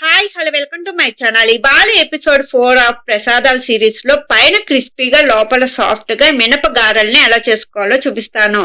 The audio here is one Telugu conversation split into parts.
Hi hello welcome to my channel ఇవాళ ఎపిసోడ్ ఫోర్ ఆఫ్ ప్రసాదాల సిరీస్లో పైన క్రిస్పీగా లోపల సాఫ్ట్గా మినప గారెల్ని ఎలా చేసుకోవాలో చూపిస్తాను.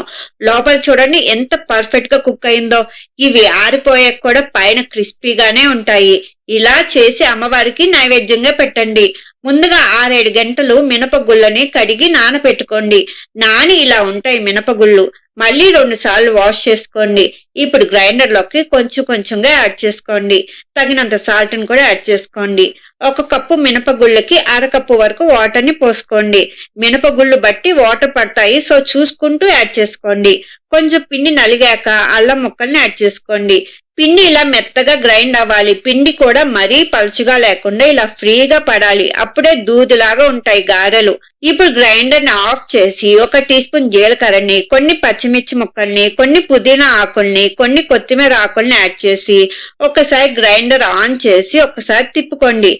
లోపల చూడండి ఎంత పర్ఫెక్ట్గా కుక్ అయిందో. ఇవి ఆరిపోయాక కూడా పైన క్రిస్పీగానే ఉంటాయి. ఇలా చేసి అమ్మవారికి నైవేద్యంగా పెట్టండి. ముందుగా ఆరేడు గంటలు మినపగుళ్ళని కడిగి నానపెట్టుకోండి. నాని ఇలా ఉంటాయి మినపగుళ్ళు మళ్ళీ రెండు సార్లు వాష్ చేసుకోండి. ఇప్పుడు గ్రైండర్లోకి కొంచెం కొంచెంగా యాడ్ చేసుకోండి. తగినంత సాల్ట్ని కూడా యాడ్ చేసుకోండి. ఒక కప్పు మినపగుళ్ళకి అరకప్పు వరకు వాటర్ని పోసుకోండి. మినపగుళ్ళు బట్టి వాటర్ పడతాయి సో చూసుకుంటూ యాడ్ చేసుకోండి. కొంచెం పిండి నలిగాక అల్లం ముక్కల్ని యాడ్ చేసుకోండి. పిండి ఇలా మెత్తగా గ్రైండ్ అవ్వాలి. పిండి కూడా మరీ పలుచుగా లేకుండా ఇలా ఫ్రీగా పడాలి. అప్పుడే దూదిలాగా ఉంటాయి గారెలు. ఇప్పుడు గ్రైండర్ని ఆఫ్ చేసి ఒక టీ స్పూన్ జీలకర్రని కొన్ని పచ్చిమిర్చి ముక్కల్ని కొన్ని పుదీనా ఆకుల్ని కొన్ని కొత్తిమీర ఆకుల్ని యాడ్ చేసి ఒకసారి గ్రైండర్ ఆన్ చేసి ఒకసారి తిప్పుకోండి.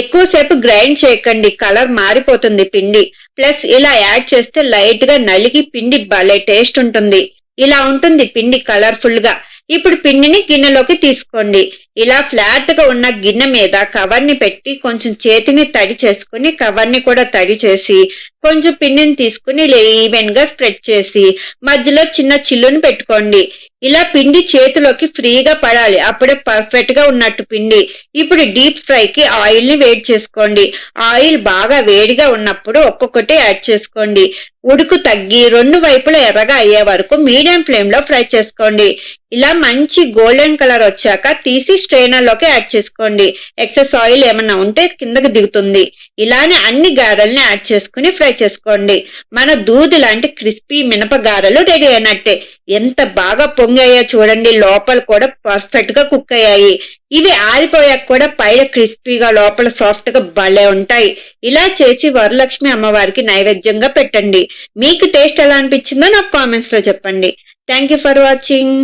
ఎక్కువసేపు గ్రైండ్ చేయకండి. కలర్ మారిపోతుంది పిండి. ప్లస్ ఇలా యాడ్ చేస్తే లైట్గా నలిగి పిండి భలే టేస్ట్ ఉంటుంది. ఇలా ఉంటుంది పిండి కలర్ఫుల్గా ఇప్పుడు పిండిని గిన్నెలోకి తీసుకోండి. ఇలా ఫ్లాట్గా ఉన్న గిన్నె మీద కవర్ని పెట్టి కొంచెం చేతిని తడి చేసుకుని కవర్ని కూడా తడి చేసి కొంచెం పిండిని తీసుకుని ఈవెన్గా స్ప్రెడ్ చేసి మధ్యలో చిన్న చిల్లుని పెట్టుకోండి. ఇలా పిండి చేతిలోకి ఫ్రీగా పడాలి. అప్పుడే పర్ఫెక్ట్గా ఉన్నట్టు పిండి. ఇప్పుడు డీప్ ఫ్రై కి ఆయిల్ని వేడి చేసుకోండి. ఆయిల్ బాగా వేడిగా ఉన్నప్పుడు ఒక్కొక్కటి యాడ్ చేసుకోండి. ఉడుకు తగ్గి రెండు వైపులా ఎర్రగా అయ్యే వరకు మీడియం ఫ్లేమ్లో ఫ్రై చేసుకోండి. ఇలా మంచి గోల్డెన్ కలర్ వచ్చాక తీసి స్ట్రైనర్లోకి యాడ్ చేసుకోండి. ఎక్సెస్ ఆయిల్ ఏమన్నా ఉంటే కిందకి దిగుతుంది. ఇలానే అన్ని గారెల్ని యాడ్ చేసుకుని ఫ్రై చేసుకోండి. మన దూది లాంటి క్రిస్పీ మినప గారెలు రెడీ అయినట్టే. ఎంత బాగా పొంగాయో చూడండి. లోపల కూడా పర్ఫెక్ట్గా కుక్ అయ్యాయి. ఇవి ఆరిపోయాక కూడా పైన క్రిస్పీగా లోపల సాఫ్ట్గా భలే ఉంటాయి. ఇలా చేసి వరలక్ష్మి అమ్మవారికి నైవేద్యంగా పెట్టండి. మీకు టేస్ట్ ఎలా అనిపించిందో నాకు కామెంట్స్లో చెప్పండి. Thank you for watching